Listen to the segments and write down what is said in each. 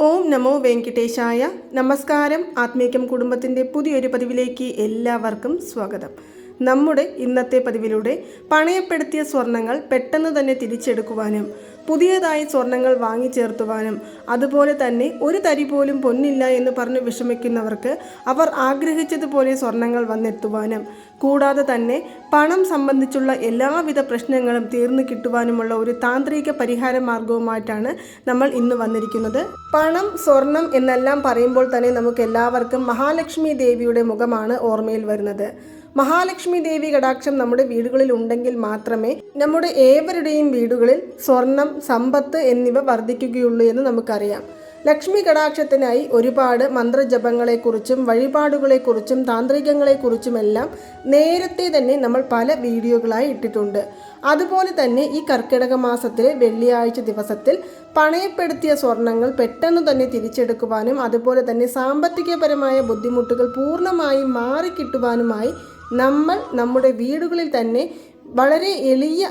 ഓം നമോ വെങ്കിട്ടേശായ. നമസ്കാരം. ആത്മീകം കുടുംബത്തിന്റെ പുതിയൊരു പതിവിലേക്ക് എല്ലാവർക്കും സ്വാഗതം. നമ്മുടെ ഇന്നത്തെ പതിവിലൂടെ പണയപ്പെടുത്തിയ സ്വർണങ്ങൾ പെട്ടെന്ന് തന്നെ തിരിച്ചെടുക്കുവാനും പുതിയതായി സ്വർണങ്ങൾ വാങ്ങിച്ചേർത്തുവാനും അതുപോലെ തന്നെ ഒരു തരി പോലും പൊന്നില്ല എന്ന് പറഞ്ഞ് വിഷമിക്കുന്നവർക്ക് അവർ ആഗ്രഹിച്ചതുപോലെ സ്വർണങ്ങൾ വന്നെത്തുവാനും കൂടാതെ തന്നെ പണം സംബന്ധിച്ചുള്ള എല്ലാവിധ പ്രശ്നങ്ങളും തീർന്നു കിട്ടുവാനുമുള്ള ഒരു താന്ത്രിക പരിഹാര മാർഗവുമായിട്ടാണ് നമ്മൾ ഇന്ന് വന്നിരിക്കുന്നത്. പണം സ്വർണം എന്നെല്ലാം പറയുമ്പോൾ തന്നെ നമുക്ക് എല്ലാവർക്കും മഹാലക്ഷ്മി ദേവിയുടെ മുഖമാണ് ഓർമ്മയിൽ വരുന്നത്. മഹാലക്ഷ്മി ദേവി കടാക്ഷം നമ്മുടെ വീടുകളിൽ ഉണ്ടെങ്കിൽ മാത്രമേ നമ്മുടെ ഏവരുടെയും വീടുകളിൽ സ്വർണം സമ്പത്ത് എന്നിവ വർദ്ധിക്കുകയുള്ളൂ എന്ന് നമുക്കറിയാം. ലക്ഷ്മി കടാക്ഷത്തിനായി ഒരുപാട് മന്ത്രജപങ്ങളെക്കുറിച്ചും വഴിപാടുകളെക്കുറിച്ചും താന്ത്രികങ്ങളെക്കുറിച്ചുമെല്ലാം നേരത്തെ തന്നെ നമ്മൾ പല വീഡിയോകളായി ഇട്ടിട്ടുണ്ട്. അതുപോലെ തന്നെ ഈ കർക്കിടക മാസത്തിലെ വെള്ളിയാഴ്ച ദിവസത്തിൽ പണയപ്പെടുത്തിയ സ്വർണങ്ങൾ പെട്ടെന്ന് തന്നെ തിരിച്ചെടുക്കുവാനും അതുപോലെ തന്നെ സാമ്പത്തികപരമായ ബുദ്ധിമുട്ടുകൾ പൂർണമായും മാറിക്കിട്ടുവാനുമായി നമ്മൾ നമ്മുടെ വീടുകളിൽ തന്നെ വളരെ എളിയ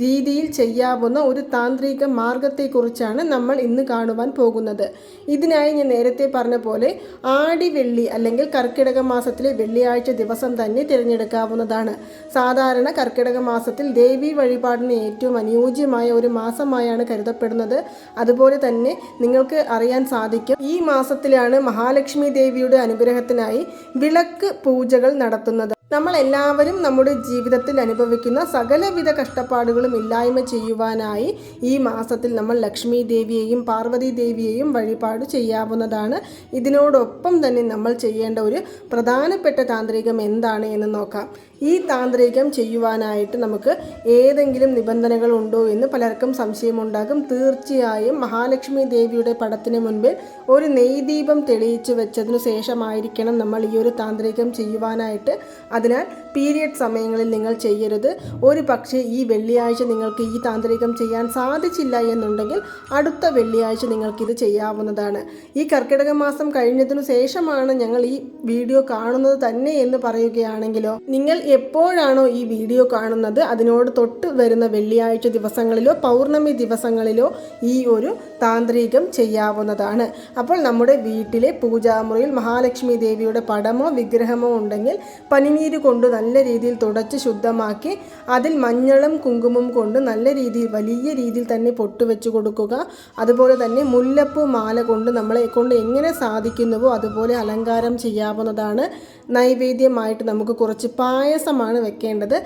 രീതിയിൽ ചെയ്യാവുന്ന ഒരു താന്ത്രിക മാർഗത്തെക്കുറിച്ചാണ് നമ്മൾ ഇന്ന് കാണുവാൻ പോകുന്നത്. ഇതിനായി ഞാൻ നേരത്തെ പറഞ്ഞ പോലെ ആടി വെള്ളി അല്ലെങ്കിൽ കർക്കിടക മാസത്തിലെ വെള്ളിയാഴ്ച ദിവസം തന്നെ തിരഞ്ഞെടുക്കാവുന്നതാണ്. സാധാരണ കർക്കിടക മാസത്തിൽ ദേവി വഴിപാടിന് ഏറ്റവും അനുയോജ്യമായ ഒരു മാസമായാണ് കരുതപ്പെടുന്നത്. അതുപോലെ തന്നെ നിങ്ങൾക്ക് അറിയാൻ സാധിക്കും ഈ മാസത്തിലാണ് മഹാലക്ഷ്മി ദേവിയുടെ അനുഗ്രഹത്തിനായി വിളക്ക് പൂജകൾ നടത്തുന്നത്. നമ്മൾ എല്ലാവരും നമ്മുടെ ജീവിതത്തിൽ അനുഭവിക്കുന്ന സകലവിധ കഷ്ടപ്പാടുകളും ഇല്ലായ്മ ചെയ്യുവാനായി ഈ മാസത്തിൽ നമ്മൾ ലക്ഷ്മി ദേവിയെയും പാർവതി ദേവിയെയും വഴിപാട് ചെയ്യാവുന്നതാണ്. ഇതിനോടൊപ്പം തന്നെ നമ്മൾ ചെയ്യേണ്ട ഒരു പ്രധാനപ്പെട്ട താന്ത്രികം എന്താണ് എന്ന് നോക്കാം. ഈ താന്ത്രികം ചെയ്യുവാനായിട്ട് നമുക്ക് ഏതെങ്കിലും നിബന്ധനകൾ ഉണ്ടോ എന്ന് പലർക്കും സംശയമുണ്ടാകും. തീർച്ചയായും മഹാലക്ഷ്മി ദേവിയുടെ പടത്തിന് മുൻപിൽ ഒരു നെയ്ദീപം തെളിയിച്ചു വെച്ചതിനു ശേഷമായിരിക്കണം നമ്മൾ ഈ ഒരു താന്ത്രികം ചെയ്യുവാനായിട്ട് അതിനാൽ പീരിയഡ് സമയങ്ങളിൽ നിങ്ങൾ ചെയ്യരുത്. ഒരു പക്ഷേ ഈ വെള്ളിയാഴ്ച നിങ്ങൾക്ക് ഈ താന്ത്രികം ചെയ്യാൻ സാധിച്ചില്ല എന്നുണ്ടെങ്കിൽ അടുത്ത വെള്ളിയാഴ്ച നിങ്ങൾക്കിത് ചെയ്യാവുന്നതാണ്. ഈ കർക്കിടക മാസം കഴിഞ്ഞതിനു ശേഷമാണ് ഞങ്ങൾ ഈ വീഡിയോ കാണുന്നത് തന്നെ എന്ന് പറയുകയാണെങ്കിലോ നിങ്ങൾ എപ്പോഴാണോ ഈ വീഡിയോ കാണുന്നത് അതിനോട് തൊട്ട് വരുന്ന വെള്ളിയാഴ്ച ദിവസങ്ങളിലോ പൗർണമി ദിവസങ്ങളിലോ ഈ ഒരു താന്ത്രികം ചെയ്യാവുന്നതാണ്. അപ്പോൾ നമ്മുടെ വീട്ടിലെ പൂജാമുറിയിൽ മഹാലക്ഷ്മി ദേവിയുടെ പടമോ വിഗ്രഹമോ ഉണ്ടെങ്കിൽ പനിനീര് കൊണ്ട് നല്ല രീതിയിൽ തുടച്ച് ശുദ്ധമാക്കി അതിൽ മഞ്ഞളും കുങ്കുമം കൊണ്ട് നല്ല രീതിയിൽ വലിയ രീതിയിൽ തന്നെ പൊട്ട് വെച്ച് കൊടുക്കുക. അതുപോലെ തന്നെ മുല്ലപ്പൂ മാല കൊണ്ട് നമ്മളെ കൊണ്ട് എങ്ങനെ സാധിക്കുന്നുവോ അതുപോലെ അലങ്കാരം ചെയ്യാവുന്നതാണ്. നൈവേദ്യമായിട്ട് നമുക്ക് കുറച്ച് പായസമാണ് വെക്കേണ്ടത്.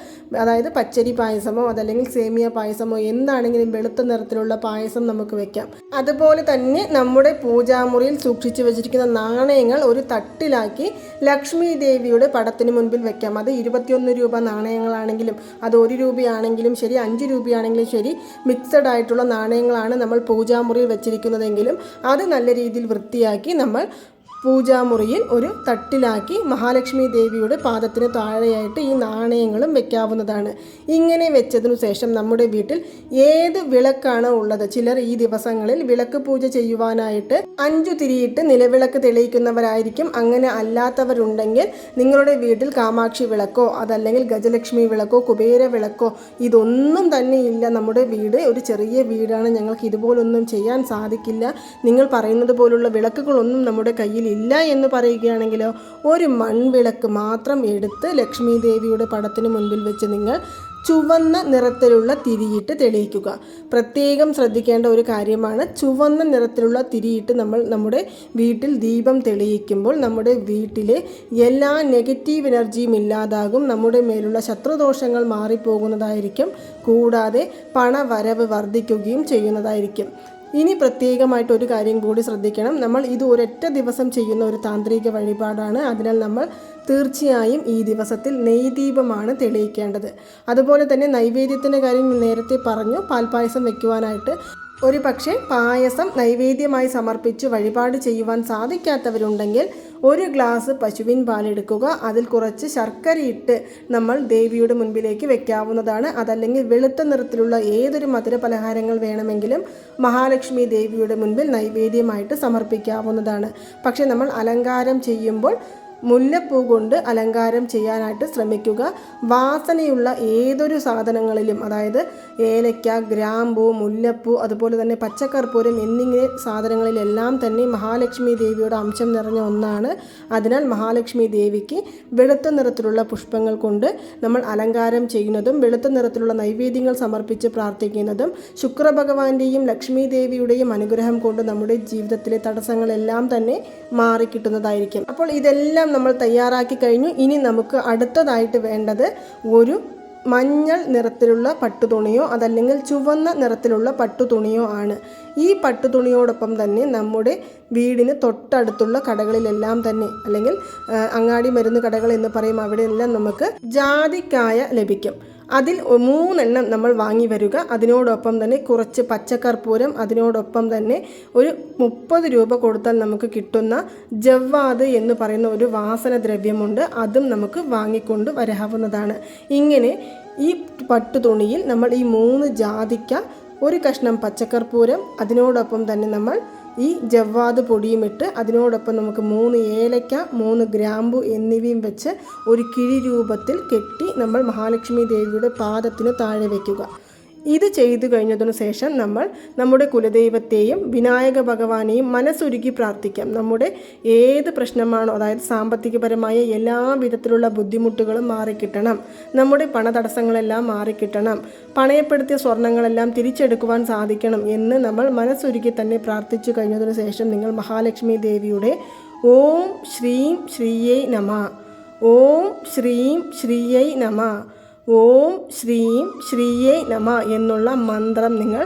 അതായത് പച്ചരി പായസമോ അതല്ലെങ്കിൽ സേമിയ പായസമോ എന്താണെങ്കിലും വെളുത്ത നിറത്തിലുള്ള പായസം നമുക്ക് വെക്കാം. അതുപോലെ തന്നെ നമ്മുടെ പൂജാമുറിയിൽ സൂക്ഷിച്ചു വെച്ചിരിക്കുന്ന നാണയങ്ങൾ ഒരു തട്ടിലാക്കി ലക്ഷ്മി ദേവിയുടെ പടത്തിന് മുൻപിൽ വെക്കാം. അത് ഇരുപത്തിയൊന്ന് രൂപ നാണയങ്ങളാണെങ്കിലും അത് ഒരു രൂപയാണെങ്കിലും ശരി അഞ്ച് രൂപയാണെങ്കിലും ശരി മിക്സഡ് ആയിട്ടുള്ള നാണയങ്ങളാണ് നമ്മൾ പൂജാമുറിയിൽ വെച്ചിരിക്കുന്നതെങ്കിലും അത് നല്ല രീതിയിൽ വൃത്തിയാക്കി നമ്മൾ പൂജാമുറിയിൽ ഒരു തട്ടിലാക്കി മഹാലക്ഷ്മി ദേവിയുടെ പാദത്തിന് താഴെയായിട്ട് ഈ നാണയങ്ങളും വെക്കാവുന്നതാണ്. ഇങ്ങനെ വെച്ചതിനു ശേഷം നമ്മുടെ വീട്ടിൽ ഏത് വിളക്കാണ് ഉള്ളത്? ചിലർ ഈ ദിവസങ്ങളിൽ വിളക്ക് പൂജ ചെയ്യുവാനായിട്ട് അഞ്ചു തിരിയിട്ട് നിലവിളക്ക് തെളിയിക്കുന്നവരായിരിക്കും. അങ്ങനെ അല്ലാത്തവരുണ്ടെങ്കിൽ നിങ്ങളുടെ വീട്ടിൽ കാമാക്ഷി വിളക്കോ അതല്ലെങ്കിൽ ഗജലക്ഷ്മി വിളക്കോ കുബേര വിളക്കോ ഇതൊന്നും തന്നെ ഇല്ല. നമ്മുടെ വീട് ഒരു ചെറിയ വീടാണ്. ഞങ്ങൾക്ക് ഇതുപോലൊന്നും ചെയ്യാൻ സാധിക്കില്ല. നിങ്ങൾ പറയുന്നത് പോലുള്ള വിളക്കുകളൊന്നും നമ്മുടെ കയ്യിൽ ഇല്ല എന്ന് പറയുകയാണെങ്കിലോ ഒരു മൺവിളക്ക് മാത്രം എടുത്ത് ലക്ഷ്മി ദേവിയുടെ പടത്തിന് മുൻപിൽ വെച്ച് നിങ്ങൾ ചുവന്ന നിറത്തിലുള്ള തിരിയിട്ട് തെളിയിക്കുക. പ്രത്യേകം ശ്രദ്ധിക്കേണ്ട ഒരു കാര്യമാണ് ചുവന്ന നിറത്തിലുള്ള തിരിയിട്ട് നമ്മൾ നമ്മുടെ വീട്ടിൽ ദീപം തെളിയിക്കുമ്പോൾ നമ്മുടെ വീട്ടിലെ എല്ലാ നെഗറ്റീവ് എനർജിയും ഇല്ലാതാകും നമ്മുടെ മേലുള്ള ശത്രുദോഷങ്ങൾ മാറിപ്പോകുന്നതായിരിക്കും കൂടാതെ പണവരവ് വർദ്ധിക്കുകയും ചെയ്യുന്നതായിരിക്കും. ഇനി പ്രത്യേകമായിട്ട് ഒരു കാര്യം കൂടി ശ്രദ്ധിക്കണം. നമ്മൾ ഇത് ഒരൊറ്റ ദിവസം ചെയ്യുന്ന ഒരു താന്ത്രിക വഴിപാടാണ്. അതിനാൽ നമ്മൾ തീർച്ചയായും ഈ ദിവസത്തിൽ നെയ്ദീപമാണ് തെളിയിക്കേണ്ടത്. അതുപോലെ തന്നെ നൈവേദ്യത്തിന്റെ കാര്യം നേരത്തെ പറഞ്ഞു. പാൽപ്പായസം വെക്കുവാനായിട്ട് ഒരു പക്ഷേ പായസം നൈവേദ്യമായി സമർപ്പിച്ച് വഴിപാട് ചെയ്യുവാൻ സാധിക്കാത്തവരുണ്ടെങ്കിൽ ഒരു ഗ്ലാസ് പശുവിൻ പാലെടുക്കുക അതിൽ കുറച്ച് ശർക്കരയിട്ട് നമ്മൾ ദേവിയുടെ മുൻപിലേക്ക് വെക്കാവുന്നതാണ്. അതല്ലെങ്കിൽ വെളുത്ത നിറത്തിലുള്ള ഏതൊരു മധുര പലഹാരങ്ങൾ വേണമെങ്കിലും മഹാലക്ഷ്മി ദേവിയുടെ മുൻപിൽ നൈവേദ്യമായിട്ട് സമർപ്പിക്കാവുന്നതാണ്. പക്ഷേ നമ്മൾ അലങ്കാരം ചെയ്യുമ്പോൾ മുല്ലപ്പൂ കൊണ്ട് അലങ്കാരം ചെയ്യാനായിട്ട് ശ്രമിക്കുക. വാസനയുള്ള ഏതൊരു സാധനങ്ങളിലും അതായത് ഏലയ്ക്ക ഗ്രാമ്പൂ മുല്ലപ്പൂ അതുപോലെ തന്നെ പച്ചക്കർപ്പൂരം എന്നിങ്ങനെ സാധനങ്ങളിലെല്ലാം തന്നെ മഹാലക്ഷ്മി ദേവിയുടെ അംശം നിറഞ്ഞ ഒന്നാണ്. അതിനാൽ മഹാലക്ഷ്മി ദേവിക്ക് വെളുത്ത നിറത്തിലുള്ള പുഷ്പങ്ങൾ കൊണ്ട് നമ്മൾ അലങ്കാരം ചെയ്യുന്നതും വെളുത്ത നിറത്തിലുള്ള നൈവേദ്യങ്ങൾ സമർപ്പിച്ച് പ്രാർത്ഥിക്കുന്നതും ശുക്രഭഗവാന്റെയും ലക്ഷ്മി ദേവിയുടെയും അനുഗ്രഹം കൊണ്ട് നമ്മുടെ ജീവിതത്തിലെ തടസ്സങ്ങളെല്ലാം തന്നെ മാറിക്കിട്ടുന്നതായിരിക്കും. അപ്പോൾ ഇതെല്ലാം നമ്മൾ തയ്യാറാക്കി കഴിഞ്ഞു. ഇനി നമുക്ക് അടുത്തതായിട്ട് വേണ്ടത് ഒരു മഞ്ഞൾ നിറത്തിലുള്ള പട്ടുതുണിയോ അതല്ലെങ്കിൽ ചുവന്ന നിറത്തിലുള്ള പട്ടുതുണിയോ ആണ്. ഈ പട്ടുതുണിയോടൊപ്പം തന്നെ നമ്മുടെ വീടിന് തൊട്ടടുത്തുള്ള കടകളിലെല്ലാം തന്നെ അല്ലെങ്കിൽ അങ്ങാടി മരുന്ന് കടകൾ എന്ന് പറയും. അവിടെയെല്ലാം നമുക്ക് ജാതിക്കായ ലഭിക്കും. അതിൽ മൂന്നെണ്ണം നമ്മൾ വാങ്ങി വരിക. അതിനോടൊപ്പം തന്നെ കുറച്ച് പച്ചക്കർപ്പൂരം അതിനോടൊപ്പം തന്നെ ഒരു മുപ്പത് രൂപ കൊടുത്താൽ നമുക്ക് കിട്ടുന്ന ജവ്വാദ് എന്ന് പറയുന്ന ഒരു വാസന ദ്രവ്യമുണ്ട്. അതും നമുക്ക് വാങ്ങിക്കൊണ്ട് വരാവുന്നതാണ്. ഇങ്ങനെ ഈ പട്ടു തുണിയിൽ നമ്മൾ ഈ മൂന്ന് ജാതിക്ക ഒരു കഷ്ണം പച്ചക്കർപ്പൂരം അതിനോടൊപ്പം തന്നെ നമ്മൾ ഈ ജവ്വാദ് പൊടിയും ഇട്ട് അതിനോടൊപ്പം നമുക്ക് മൂന്ന് ഏലക്ക മൂന്ന് ഗ്രാമ്പു എന്നിവയും വെച്ച് ഒരു കിഴി രൂപത്തിൽ കെട്ടി നമ്മൾ മഹാലക്ഷ്മി ദേവിയുടെ പാദത്തിന് താഴെ വയ്ക്കുക ഇത് ചെയ്തു കഴിഞ്ഞതിനു ശേഷം നമ്മൾ നമ്മുടെ കുലദൈവത്തെയും വിനായക ഭഗവാനെയും മനസ്സൊരുക്കി പ്രാർത്ഥിക്കാം. നമ്മുടെ ഏത് പ്രശ്നമാണോ അതായത് സാമ്പത്തികപരമായ എല്ലാ വിധത്തിലുള്ള ബുദ്ധിമുട്ടുകളും മാറിക്കിട്ടണം. നമ്മുടെ പണതടസ്സങ്ങളെല്ലാം മാറിക്കിട്ടണം. പണയപ്പെടുത്തിയ സ്വർണങ്ങളെല്ലാം തിരിച്ചെടുക്കുവാൻ സാധിക്കണം എന്ന് നമ്മൾ മനസ്സൊരുക്കി തന്നെ പ്രാർത്ഥിച്ചു കഴിഞ്ഞതിനു ശേഷം നിങ്ങൾ മഹാലക്ഷ്മി ദേവിയുടെ ഓം ശ്രീം ശ്രീയൈ നമ. ഓം ശ്രീം ശ്രീയൈ നമ. ഓം ശ്രീം ശ്രീയേ നമ എന്നുള്ള മന്ത്രം നിങ്ങൾ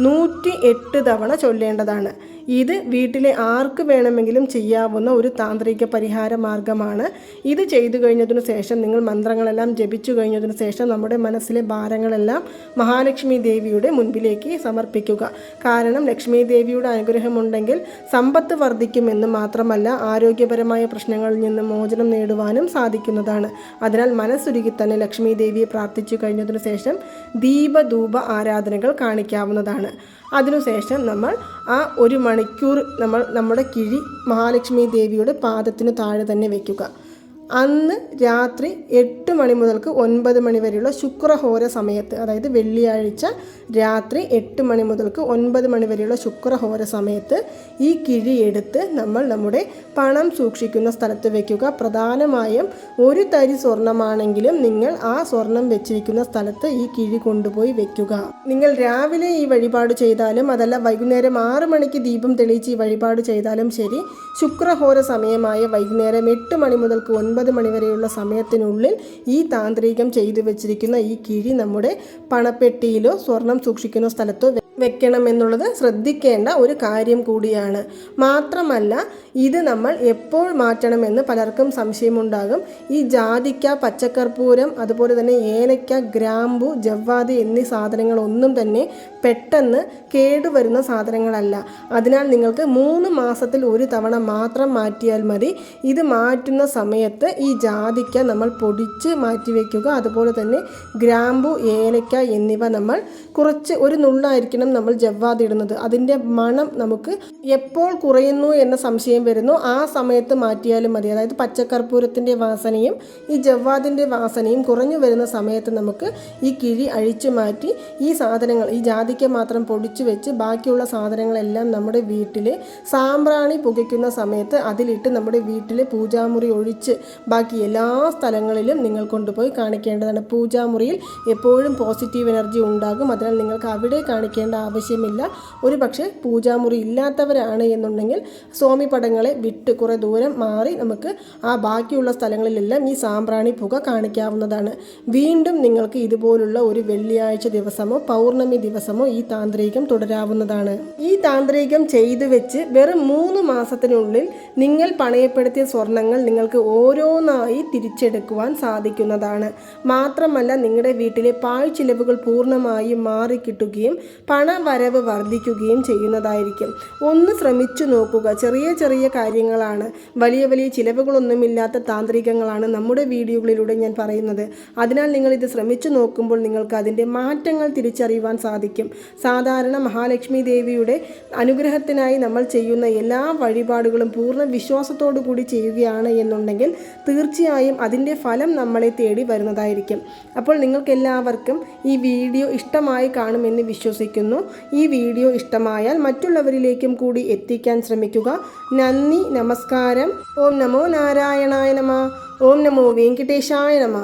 നൂറ്റി എട്ട് തവണ ചൊല്ലേണ്ടതാണ്. ഇത് വീട്ടിലെ ആർക്ക് വേണമെങ്കിലും ചെയ്യാവുന്ന ഒരു താന്ത്രിക പരിഹാര മാർഗമാണ്. ഇത് ചെയ്തു കഴിഞ്ഞതിനു ശേഷം നിങ്ങൾ മന്ത്രങ്ങളെല്ലാം ജപിച്ചു കഴിഞ്ഞതിന് ശേഷം നമ്മുടെ മനസ്സിലെ ഭാരങ്ങളെല്ലാം മഹാലക്ഷ്മി ദേവിയുടെ മുൻപിലേക്ക് സമർപ്പിക്കുക. കാരണം ലക്ഷ്മി ദേവിയുടെ അനുഗ്രഹമുണ്ടെങ്കിൽ സമ്പത്ത് വർദ്ധിക്കുമെന്ന് മാത്രമല്ല ആരോഗ്യപരമായ പ്രശ്നങ്ങളിൽ നിന്ന് മോചനം നേടുവാനും സാധിക്കുന്നതാണ്. അതിനാൽ മനസ്സുരുകി തന്നെ ലക്ഷ്മി ദേവിയെ പ്രാർത്ഥിച്ചു കഴിഞ്ഞതിനു ശേഷം ദീപധൂപ ആരാധനകൾ കാണിക്കാവുന്നതാണ്. അതിനുശേഷം നമ്മൾ ആ ഒരു മണിക്കൂർ നമ്മൾ നമ്മുടെ കിഴി മഹാലക്ഷ്മി ദേവിയുടെ പാദത്തിന് താഴെ തന്നെ വയ്ക്കുക അന്ന് രാത്രി എട്ട് മണി മുതൽക്ക് ഒൻപത് മണി വരെയുള്ള ശുക്രഹോര സമയത്ത് അതായത് വെള്ളിയാഴ്ച രാത്രി എട്ട് മണി മുതൽക്ക് ഒൻപത് മണി വരെയുള്ള ശുക്രഹോര സമയത്ത് ഈ കിഴി എടുത്ത് നമ്മൾ നമ്മുടെ പണം സൂക്ഷിക്കുന്ന സ്ഥലത്ത് വയ്ക്കുക പ്രധാനമായും ഒരു തരി സ്വർണമാണെങ്കിലും നിങ്ങൾ ആ സ്വർണം വെച്ചിരിക്കുന്ന സ്ഥലത്ത് ഈ കിഴി കൊണ്ടുപോയി വെക്കുക. നിങ്ങൾ രാവിലെ ഈ വഴിപാട് ചെയ്താലും അതല്ല വൈകുന്നേരം ആറ് മണിക്ക് ദീപം തെളിയിച്ച് ഈ വഴിപാട് ചെയ്താലും ശരി ശുക്രഹോര സമയമായ വൈകുന്നേരം എട്ട് മണി മുതൽക്ക് ഒൻപത് മണി വരെയുള്ള സമയത്തിനുള്ളിൽ ഈ താന്ത്രികം ചെയ്തു വെച്ചിരിക്കുന്ന ഈ കിഴി നമ്മുടെ പണപ്പെട്ടിയിലോ സ്വർണം സൂക്ഷിക്കുന്ന സ്ഥലത്തോ വെക്കണമെന്നുള്ളത് ശ്രദ്ധിക്കേണ്ട ഒരു കാര്യം കൂടിയാണ്. മാത്രമല്ല ഇത് നമ്മൾ എപ്പോൾ മാറ്റണമെന്ന് പലർക്കും സംശയമുണ്ടാകും. ഈ ജാതിക്ക പച്ചക്കർപ്പൂരം അതുപോലെ തന്നെ ഏലക്ക ഗ്രാമ്പു ജവ്വാതി എന്നീ സാധനങ്ങളൊന്നും തന്നെ പെട്ടെന്ന് കേടുവരുന്ന സാധനങ്ങളല്ല. അതിനാൽ നിങ്ങൾക്ക് മൂന്ന് മാസത്തിൽ ഒരു തവണ മാത്രം മാറ്റിയാൽ മതി. ഇത് മാറ്റുന്ന സമയത്ത് ഈ ജാതിക്ക നമ്മൾ പൊടിച്ച് മാറ്റി വയ്ക്കുക അതുപോലെ തന്നെ ഗ്രാമ്പു ഏലയ്ക്ക എന്നിവ നമ്മൾ കുറച്ച് ഒരു നുള്ളായിരിക്കണം നമ്മൾ ജവ്വാദ് ഇടുന്നത് അതിന്റെ മണം നമുക്ക് എപ്പോൾ കുറയുന്നു എന്ന സംശയം വരുന്നു. ആ സമയത്ത് മാറ്റിയാലും മതി. അതായത് പച്ചക്കർപ്പൂരത്തിന്റെ വാസനയും ഈ ജവ്വാദിന്റെ വാസനയും കുറഞ്ഞു വരുന്ന സമയത്ത് നമുക്ക് ഈ കിഴി അഴിച്ചു മാറ്റി ഈ സാധനങ്ങൾ ഈ ജാതിക്ക മാത്രം പൊടിച്ചു വെച്ച് ബാക്കിയുള്ള സാധനങ്ങളെല്ലാം നമ്മുടെ വീട്ടിൽ സാമ്പ്രാണി പുകയ്ക്കുന്ന സമയത്ത് അതിലിട്ട് നമ്മുടെ വീട്ടിലെ പൂജാമുറി ഒഴിച്ച് ബാക്കി എല്ലാ സ്ഥലങ്ങളിലും നിങ്ങൾ കൊണ്ടുപോയി കാണിക്കേണ്ടതാണ്. പൂജാമുറിയിൽ എപ്പോഴും പോസിറ്റീവ് എനർജി ഉണ്ടാകും. അതിനാൽ നിങ്ങൾക്ക് അവിടെ കാണിക്കേണ്ട ആവശ്യമില്ല. ഒരു പക്ഷേ പൂജാമുറി ഇല്ലാത്തവരാണ് എന്നുണ്ടെങ്കിൽ സ്വാമി പടങ്ങളെ വിട്ട് കുറേ ദൂരം മാറി നമുക്ക് ആ ബാക്കിയുള്ള സ്ഥലങ്ങളിലെല്ലാം ഈ സാമ്പ്രാണി പുക കാണിക്കാവുന്നതാണ്. വീണ്ടും നിങ്ങൾക്ക് ഇതുപോലുള്ള ഒരു വെള്ളിയാഴ്ച ദിവസമോ പൗർണമി ദിവസമോ ഈ താന്ത്രികം തുടരാവുന്നതാണ്. ഈ താന്ത്രികം ചെയ്തു വെച്ച് വെറും മൂന്ന് മാസത്തിനുള്ളിൽ നിങ്ങൾ പണയപ്പെടുത്തിയ സ്വർണങ്ങൾ നിങ്ങൾക്ക് ഓരോന്നായി തിരിച്ചെടുക്കുവാൻ സാധിക്കുന്നതാണ്. മാത്രമല്ല നിങ്ങളുടെ വീട്ടിലെ പാഴ് ചിലവുകൾ പൂർണമായും മാറിക്കിട്ടുകയും പണ പണവരവ് വർദ്ധിക്കുകയും ചെയ്യുന്നതായിരിക്കും. ഒന്ന് ശ്രമിച്ചു നോക്കുക. ചെറിയ ചെറിയ കാര്യങ്ങളാണ്. വലിയ വലിയ ചിലവുകളൊന്നുമില്ലാത്ത താന്ത്രികങ്ങളാണ് നമ്മുടെ വീഡിയോകളിലൂടെ ഞാൻ പറയുന്നത്. അതിനാൽ നിങ്ങൾ ഇത് ശ്രമിച്ചു നോക്കുമ്പോൾ നിങ്ങൾക്ക് അതിന്റെ മാറ്റങ്ങൾ തിരിച്ചറിയുവാൻ സാധിക്കും. സാധാരണ മഹാലക്ഷ്മി ദേവിയുടെ അനുഗ്രഹത്തിനായി നമ്മൾ ചെയ്യുന്ന എല്ലാ വഴിപാടുകളും പൂർണ വിശ്വാസത്തോടു കൂടി ചെയ്യുകയാണ് എന്നുണ്ടെങ്കിൽ തീർച്ചയായും അതിന്റെ ഫലം നമ്മളെ തേടി വരുന്നതായിരിക്കും. അപ്പോൾ നിങ്ങൾക്കെല്ലാവർക്കും ഈ വീഡിയോ ഇഷ്ടമായി കാണുമെന്ന് വിശ്വസിക്കുന്നു. ഈ വീഡിയോ ഇഷ്ടമായാൽ മറ്റുള്ളവരിലേക്കും കൂടി എത്തിക്കാൻ ശ്രമിക്കുക. നന്ദി നമസ്കാരം. ഓം നമോ നാരായണായ നമ. ഓം നമോ വെങ്കിടേശായ നമ.